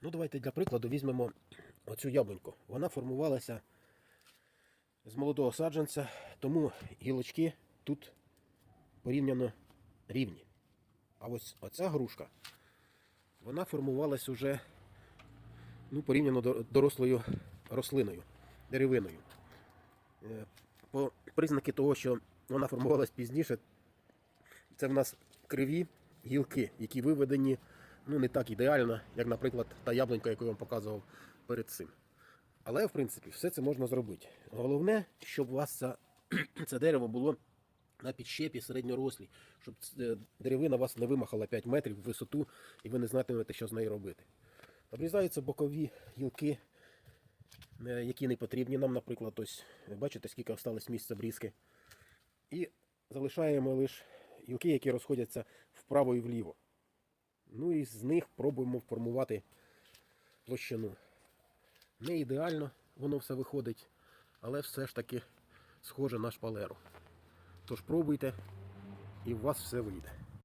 Ну, давайте для прикладу візьмемо оцю яблуньку. Вона формувалася з молодого саджанця, тому гілочки тут порівняно рівні. А ось оця грушка, вона формувалась уже ну, порівняно дорослою рослиною, деревиною. Е, По признаки того, що вона формувалась пізніше, це в нас криві гілки, які виведені ну, не так ідеально, як, наприклад, та яблунька, яку я вам показував перед цим. Але, в принципі, все це можна зробити. Головне, щоб у вас це, це дерево було на підщепі середньорослій, щоб е, деревина вас не вимахала 5 метрів в висоту і ви не знатимете, що з нею робити. Обрізаються бокові гілки, е, які не потрібні нам, наприклад, ось бачите, скільки осталось місця обрізки. І залишаємо лише гілки, які розходяться вправо і вліво. Ну і з них пробуємо формувати площину. Не ідеально воно все виходить, але все ж таки схоже на шпалеру. Тож пробуйте, і у вас все вийде.